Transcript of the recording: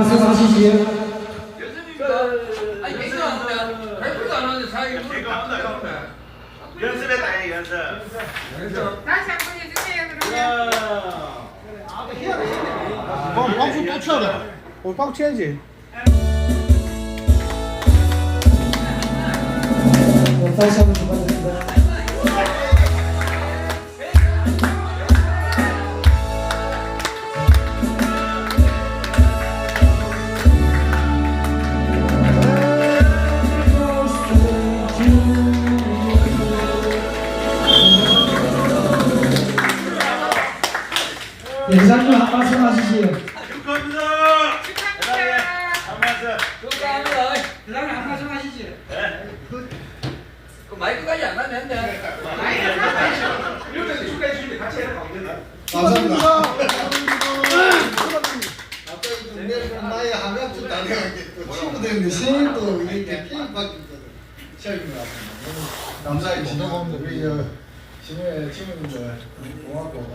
말씀하시지요. 아니 개그 안 하는데 발표도 안 하는데 자기 개가 한다, 형. 연습했다, 해, 연습. 다시 한번 해주세요 그러면 빵, 빵수 또 쳐야 돼. 어, 빵 쳐야지. 네, 다시 한번 예장님 한 말씀 하시지요. 축하합니다. 축하합니다 한 말씀. 축하합니다. 그다음에 한 말씀 하시지. 그 마이크까지 안 하면 안 돼. 감사합니다. 나의 한갑주 다녀가게 또 친구들인데 생일 또 이렇게 케이크 같습니다. 너무 감사히 지내고 우리 저 친구의 친구들 고맙고